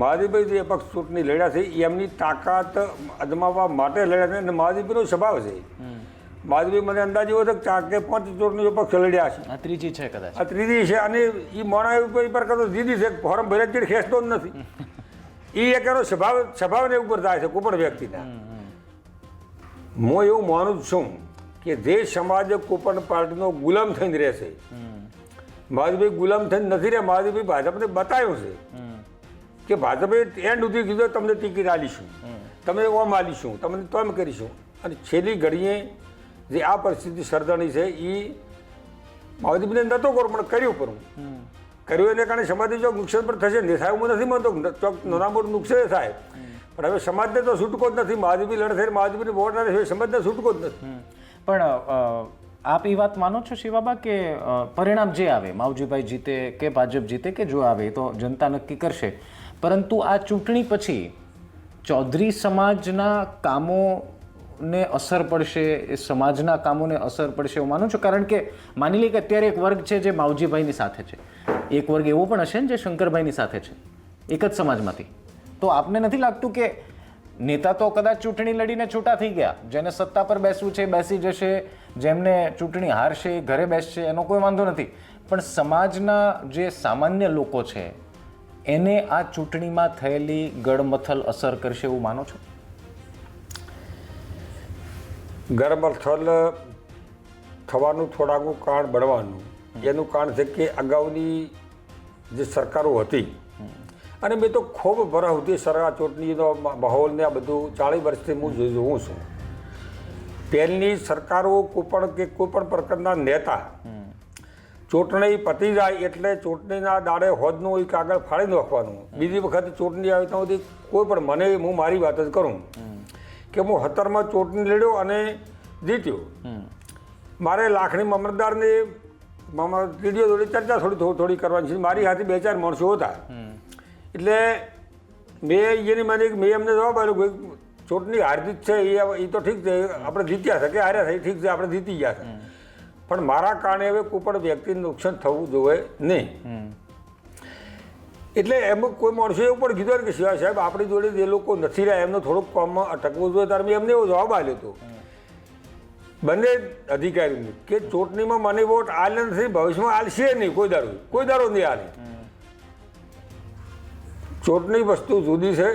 મહાદેવભાઈ જે અપક્ષ ચૂંટણી લડ્યા છે એમની તાકાત અજમાવવા માટે લડ્યા છે અને મહાદેવભાઈનો સ્વભાવ છે. મહાદેવભાઈ મને અંદાજ એવો છે કે ચાર કે પાંચ ચૂંટણી અપક્ષ લડ્યા છે. આ ત્રીજી છે કદાચ. આ ત્રીજી છે અને એ મોણા ઉપર પર કરતો દીદી છે ફોરમ ભરે જ ખેંચતો જ નથી. એ એક એનો સ્વભાવ સ્વભાવને ઉપર થાય છે કોઈ પણ વ્યક્તિના હું એવું માનું છું કે જે સમાજ કોઈપણ પાર્ટીનો ગુલામ થઈને રહેશે મહાદેવભાઈ ગુલામ થઈને નથી રહ્યા મહાદેવભાઈ ભાજપને બતાવ્યું છે. કે ભાજપે એન્ડ સુધી કીધું તમને ટિકિટ આલીશું તમે ઓમ આલીશું તમને તોમ કરીશું. અને છેલ્લી ઘડીએ જે આ પરિસ્થિતિ સર્જાણી છે એ મહાદેવને નહોતો કરો પણ કર્યું પરવું કર્યું એને કારણે સમાજને જો નુકસાન પણ થશે. ને સાહેબ, હું નથી માનતો ચોક નાના મોટું નુકસાન થાય પણ હવે સમાજને તો છૂટકો જ નથી. મહાદેવી લડશે મહાદેવીની વોટ નથી સમાજને છૂટકો જ નથી. પણ આપ એ વાત માનો છો શિવાબા કે પરિણામ જે આવે, માવજીભાઈ જીતે કે ભાજપ જીતે કે જો આવે તો જનતા નક્કી કરશે. પરંતુ આ ચૂંટણી પછી ચૌધરી સમાજના કામોને અસર પડશે, એ સમાજના કામોને અસર પડશે એવું માનું છું. કારણ કે માની લઈએ કે અત્યારે એક વર્ગ છે જે માવજીભાઈની સાથે છે. એક વર્ગ એવો પણ હશે ને જે શંકરભાઈની સાથે છે. એક જ સમાજમાંથી. તો આપને નથી લાગતું કે નેતા તો કદાચ ચૂંટણી લડીને છૂટા થઈ ગયા. જેને સત્તા પર બેસવું છે બેસી જશે જેમને ચૂંટણી હારશે ઘરે બેસશે એનો કોઈ વાંધો નથી. પણ સમાજના જે સામાન્ય લોકો છે એને આ ચૂંટણીમાં થયેલી ગડમથલ અસર કરશે એવું માનો છો? ગડમથલ થવાનું થોડાકું કારણ બનવાનું એનું કારણ છે કે અગાઉની જે સરકારો હતી અને મેં તો ખૂબ ભરાવતી સરકાર ચૂંટણીનો માહોલ ને આ બધું ચાલીસ વર્ષથી હું જોઈ જોઉં છું. પહેલની સરકારો કોઈ પણ કે કોઈ પણ પ્રકારના નેતા ચૂંટણી પતી જાય એટલે ચૂંટણીના દાડે હોદનું એક કાગળ ફાડી નાખવાનું બીજી વખત ચૂંટણી આવે તો સુધી કોઈ પણ મને હું મારી વાત જ કરું. કે હું હતરમાં ચૂંટણી લડ્યો અને જીત્યો. મારે લાખણી મામલતદારને મામા જોડે ચર્ચા થોડી થોડી થોડી કરવાની છે. મારી હાથે બે ચાર માણસો હતા. એટલે મેં એની મને મેં એમને જવાબ આપ્યો કે ચૂંટણી હારજીત છે એ એ તો ઠીક છે આપણે જીત્યા છે કે હાર્યા છે એ ઠીક છે આપણે જીતી ગયા છે. પણ મારા કારણે હવે કોઈ પણ વ્યક્તિને નુકસાન થવું જોઈએ નહીં. એટલે એમ કોઈ માણસો એવું પણ કીધું કે શિવા સાહેબ આપણી જોડે જે લોકો નથી રહ્યા એમનો થોડુંક કામમાં અટકવું જોઈએ ત્યારે મેં એમને એવો જવાબ આપ્યો હતો. બંને અધિકારીઓને કે ચૂંટણીમાં મને વોટ આલે નથી ભવિષ્યમાં આલશે નહીં કોઈ દારૂ કોઈ દારૂ નહીં આલે. ચૂંટણી વસ્તુ જુદી છે.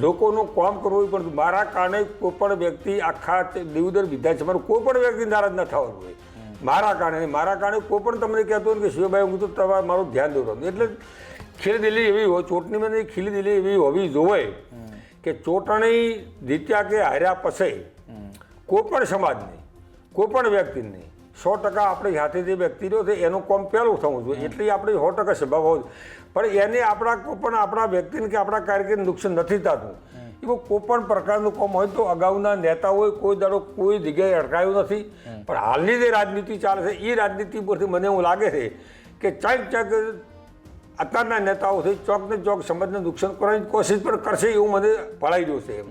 લોકોનું કામ કરવું પણ મારા કારણે કોઈ પણ વ્યક્તિ આખા દિવદર વિધાનસભાનું કોઈ પણ વ્યક્તિ નારાજ ન થવાનું હોય. મારા કારણે મારા કારણે કોઈ પણ તમને કહેતો કે શિવભાઈ હું તો તમારે મારું ધ્યાન દોરવાનું એટલે ખીલી દિલ્હી એવી હોય ચૂંટણીમાં ખીલી દિલ્હી એવી હોવી જોવે કે ચૂંટણી જીત્યા કે હાર્યા પછી કોઈ પણ સમાજની કોઈ પણ વ્યક્તિને સો ટકા આપણી જે વ્યક્તિ રહ્યો છે એનું કામ પહેલું થવું જોઈએ. એટલી આપણી સો ટકા સ્વભાવ હોય પણ એને આપણા કોઈ પણ આપણા વ્યક્તિને કે આપણા કાર્યક્રમને નુકસાન નથી થતું. એવું કોઈ પણ પ્રકારનું કામ હોય તો અગાઉના નેતા હોય કોઈ દાડો કોઈ જગ્યાએ અટકાયું નથી. પણ હાલની જે રાજનીતિ ચાલે છે એ રાજનીતિ પરથી મને એવું લાગે છે કે ચાંક ચાંક અત્યારના નેતાઓથી ચોકને ચોક ને ચોક સમાજને નુકસાન કરવાની કોશિશ પણ કરશે એવું મને ભળાઈ રહ્યું છે. એમ